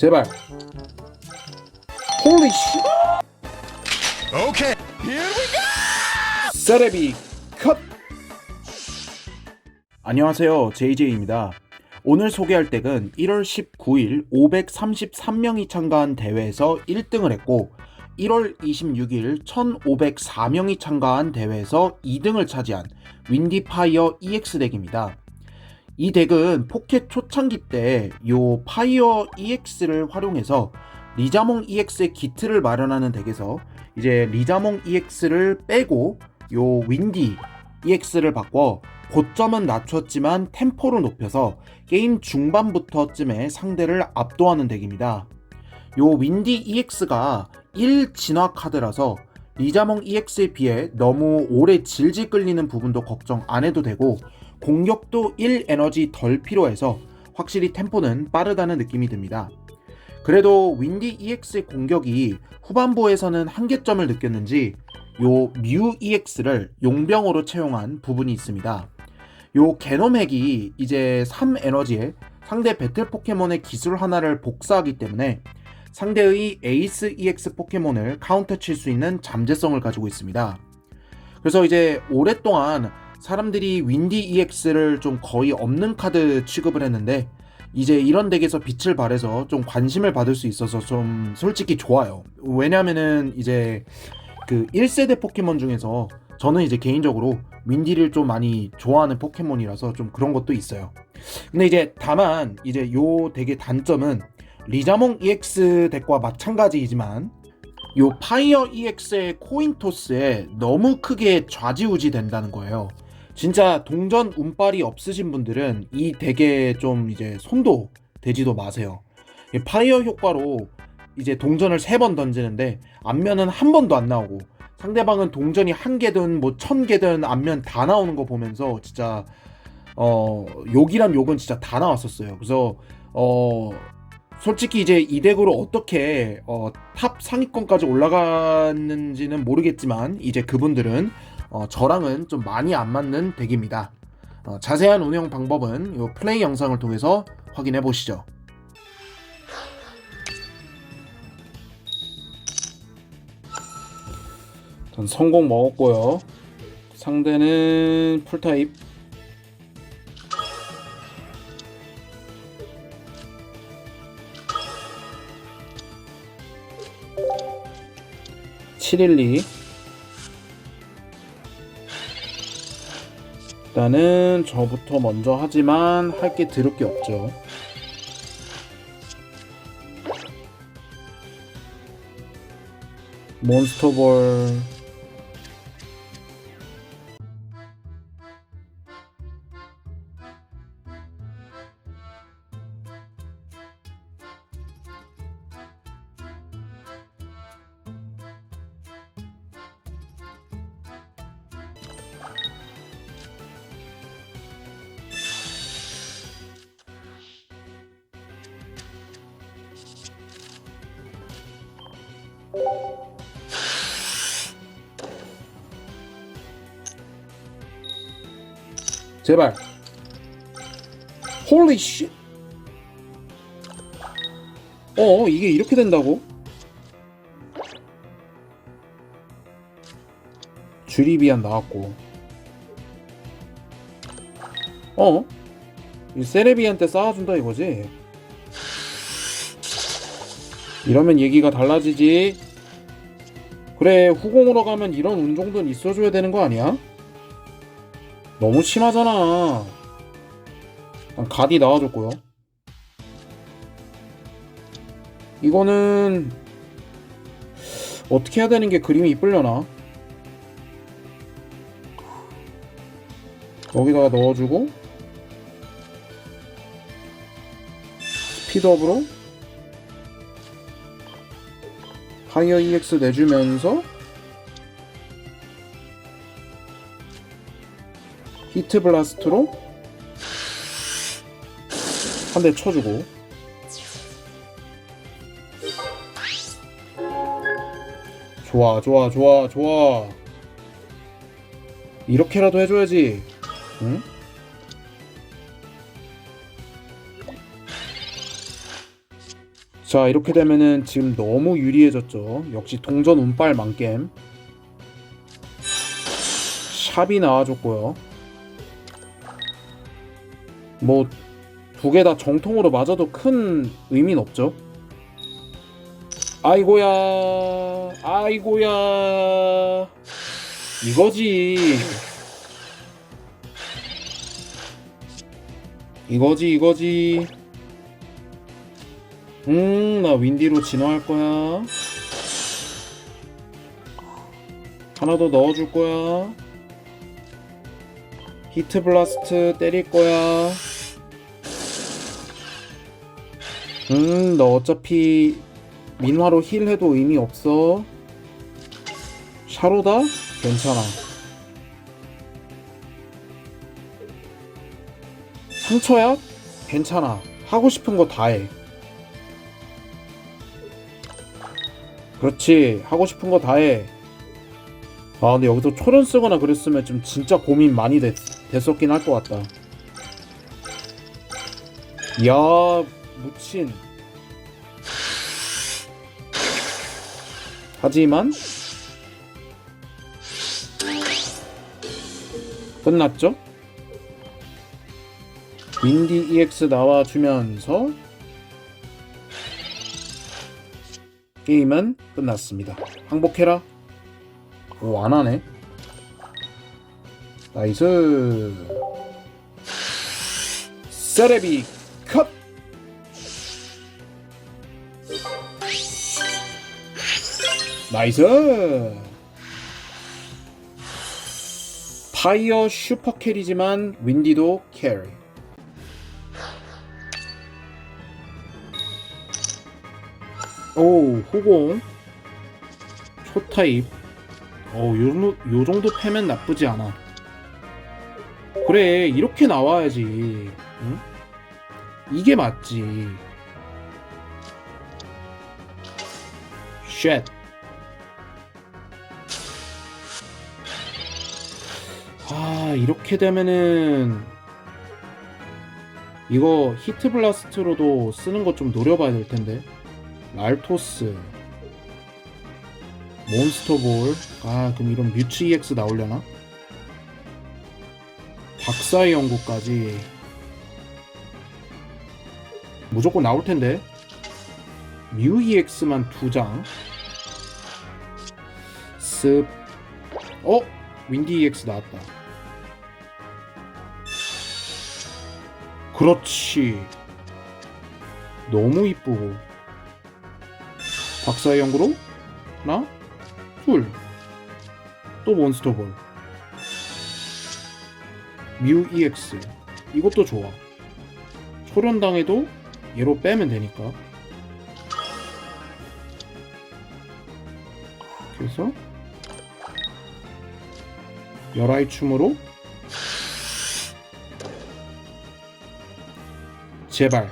제발. 홀리 씨. Okay, here we go. 세레비 컷! 안녕하세요. JJ입니다. 오늘 소개할 덱은 1월 19일 533명이 참가한 대회에서 1등을 했고 1월 26일 1504명이 참가한 대회에서 2등을 차지한 윈디파이어 EX 덱입니다. 이 덱은 포켓 초창기 때 요 파이어 EX를 활용해서 리자몽 EX의 기트를 마련하는 덱에서 이제 리자몽 EX를 빼고 요 윈디 EX를 바꿔 고점은 낮췄지만 템포를 높여서 게임 중반부터쯤에 상대를 압도하는 덱입니다. 요 윈디 EX가 1 진화 카드라서 리자몽 EX에 비해 너무 오래 질질 끌리는 부분도 걱정 안 해도 되고 공격도 1 에너지 덜 필요해서 확실히 템포는 빠르다는 느낌이 듭니다. 그래도 윈디 EX의 공격이 후반부에서는 한계점을 느꼈는지 요 뮤 EX를 용병으로 채용한 부분이 있습니다. 요 게놈 핵이 이제 3 에너지에 상대 배틀 포켓몬의 기술 하나를 복사하기 때문에 상대의 에이스 EX 포켓몬을 카운터 칠 수 있는 잠재성을 가지고 있습니다. 그래서 이제 오랫동안 사람들이 윈디 EX를 좀 거의 없는 카드 취급을 했는데 이제 이런 덱에서 빛을 발해서 좀 관심을 받을 수 있어서 좀 솔직히 좋아요. 왜냐면은 이제 그 1세대 포켓몬 중에서 저는 이제 개인적으로 윈디를 좀 많이 좋아하는 포켓몬이라서 좀 그런 것도 있어요. 근데 이제 다만 이제 요 덱의 단점은 리자몽 EX 덱과 마찬가지이지만 요 파이어 EX의 코인 토스에 너무 크게 좌지우지 된다는 거예요. 진짜 동전 운빨이 없으신 분들은 이 덱에 좀 이제 손도 대지도 마세요. 이 파이어 효과로 이제 동전을 세 번 던지는데 앞면은 한 번도 안 나오고 상대방은 동전이 한 개든 뭐 천 개든 앞면 다 나오는 거 보면서 진짜 어 욕이란 욕은 진짜 다 나왔었어요. 그래서 어 솔직히 이제 이 덱으로 어떻게 어, 탑 상위권까지 올라갔는지는 모르겠지만 이제 그분들은 어, 저랑은 좀 많이 안 맞는 덱입니다. 어, 자세한 운영 방법은 이 플레이 영상을 통해서 확인해 보시죠. 전 성공 먹었고요. 상대는 풀타입. (712) 일 단은 저부터 먼저 하지만 할 게 드럽 게 없죠. 몬스터볼 제발 홀리 씨 어, 이게 이렇게 된다고? 주리비안 나왔고. 어? 이 세레비한테 쌓아준다 이거지? 이러면 얘기가 달라지지. 그래, 후공으로 가면 이런 운 정도는 있어줘야 되는 거 아니야? 너무 심하잖아. 난 가디 나와줬고요. 이거는 어떻게 해야 되는 게 그림이 이쁠려나? 여기다가 넣어주고 스피드업으로 파이어 EX 내주면서 히트 블라스트로 한 대 쳐주고. 좋아 좋아 좋아 좋아. 이렇게라도 해줘야지. 응? 자 이렇게 되면은 지금 너무 유리해졌죠. 역시 동전 운빨 만겜. 샵이 나와줬고요. 뭐 두 개 다 정통으로 맞아도 큰 의미는 없죠. 아이고야 아이고야. 이거지. 이거지 이거지 음, 나 윈디로 진화할 거야. 하나 더 넣어줄 거야. 히트 블라스트 때릴 거야. 음, 너 어차피 민화로 힐해도 의미 없어. 샤로다? 괜찮아. 상처야? 괜찮아. 하고 싶은 거 다 해. 그렇지 하고 싶은 거 다 해. 아 근데 여기서 초련 쓰거나 그랬으면 좀 진짜 고민 많이 됐, 됐었긴 할 것 같다. 이야 무친. 하지만 끝났죠? 윈디 EX 나와주면서 게임은 끝났습니다. 항복해라. 오, 안 하네. 나이스. 세레비 컷! 나이스! 파이어 슈퍼 캐리지만 윈디도 캐리. 오, 후공. 초타입. 어, 요, 요 정도 패면 나쁘지 않아. 그래, 이렇게 나와야지. 응? 이게 맞지. 쉣. 아, 이렇게 되면은 이거 히트 블라스트로도 쓰는 거좀 노려봐야 될 텐데. 랄토스 몬스터볼 아 그럼 이런 뮤츠 EX 나오려나? 박사의 연구까지. 무조건 나올 텐데. 뮤 EX만 두장. 습. 어? 윈디 EX 나왔다. 그렇지. 너무 이쁘고 박사의 연구로 하나, 둘, 또 몬스터볼, 뮤 EX 이것도 좋아. 초련당해도 얘로 빼면 되니까. 그래서 열아이 춤으로 제발.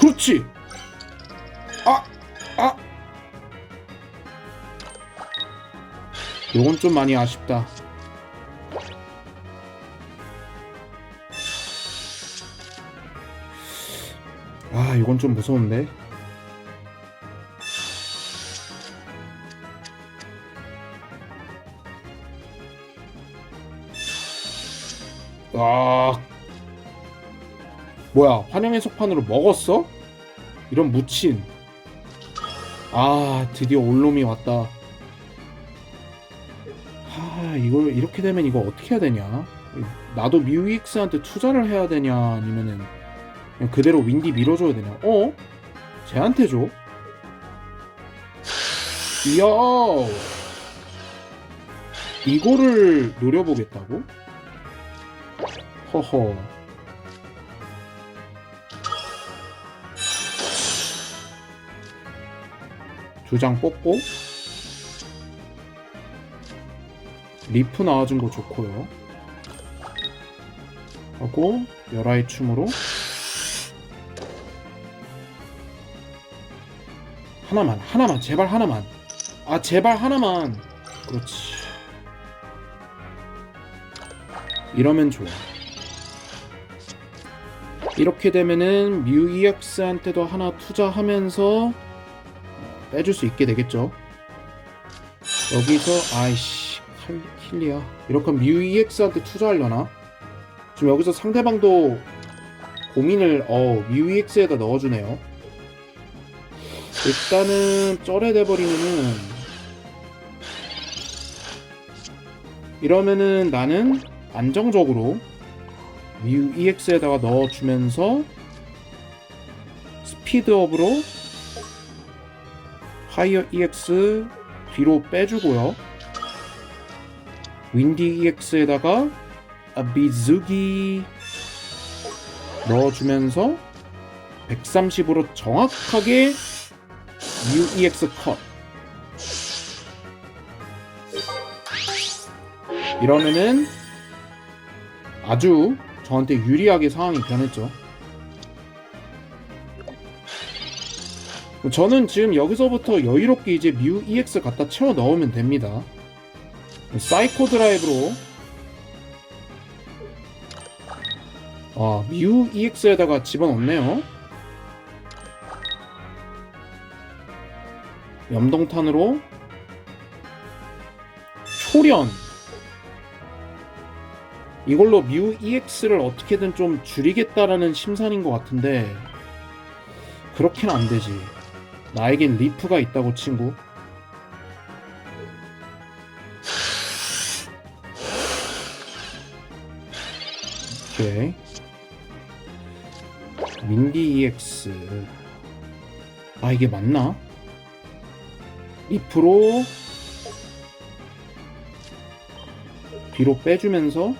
그렇지. 요건 좀 많이 아쉽다. 아, 이건 좀 무서운데. 아, 뭐야? 환영의 속판으로 먹었어? 이런 무친. 아 드디어 올롬이 왔다 하 이걸 이렇게 되면 이거 어떻게 해야 되냐 나도 뮤익스한테 투자를 해야 되냐 아니면은 그냥 그대로 윈디 밀어줘야 되냐 어? 쟤한테 줘? 이야 이거를 노려보겠다고? 허허 두 장 뽑고 리프 나와준 거 좋고요. 하고 열아의 춤으로. 하나만 하나만 제발 하나만. 아 제발 하나만. 그렇지. 이러면 좋아. 이렇게 되면은 뮤 EX한테도 하나 투자하면서 어, 빼줄 수 있게 되겠죠. 여기서 아이씨 칼- 킬리야. 이렇게 뮤 EX한테 투자하려나? 지금 여기서 상대방도 고민을 어뮤 EX에다 넣어주네요. 일단은 쩔에 돼버리면은 이러면은 나는 안정적으로 뮤 EX에다가 넣어주면서 스피드업으로 하이어 EX 뒤로 빼주고요. 윈디 EX에다가 비즈기 넣어주면서 130으로 정확하게 UEX 컷 이러면은 아주 저한테 유리하게 상황이 변했죠. 저는 지금 여기서부터 여유롭게 이제 뮤 EX 갖다 채워 넣으면 됩니다. 사이코 드라이브로 아, 뮤 EX에다가 집어넣네요. 염동탄으로 초련 이걸로 뮤 EX를 어떻게든 좀 줄이겠다라는 심산인 것 같은데 그렇게는 안 되지. 나에겐 리프가 있다고 친구. 오케이. 윈디 EX. 아 이게 맞나? 리프로 뒤로 빼주면서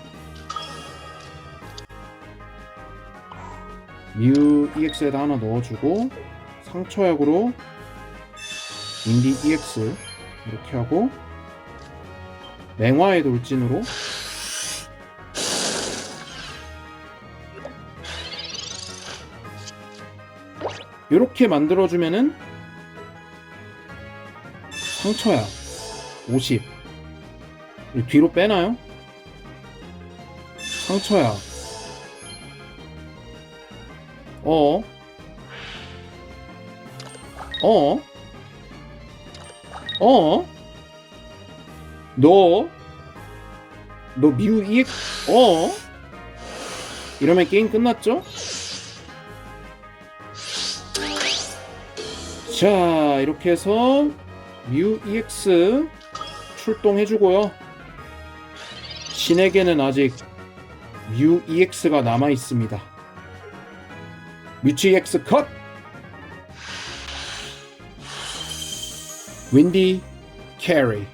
뮤 EX에다 하나 넣어주고 상처약으로 인디 EX 이렇게 하고 맹화의 돌진으로 이렇게 만들어주면은 상처야 50이 뒤로 빼나요? 상처야 어? 어? 어? 너? 너 미우 EX 어? 이러면 게임 끝났죠? 자 이렇게 해서 뮤 EX 출동해주고요. 신에게는 아직 뮤 EX가 남아 있습니다. 뮤치 EX 컷! 윈디 캐리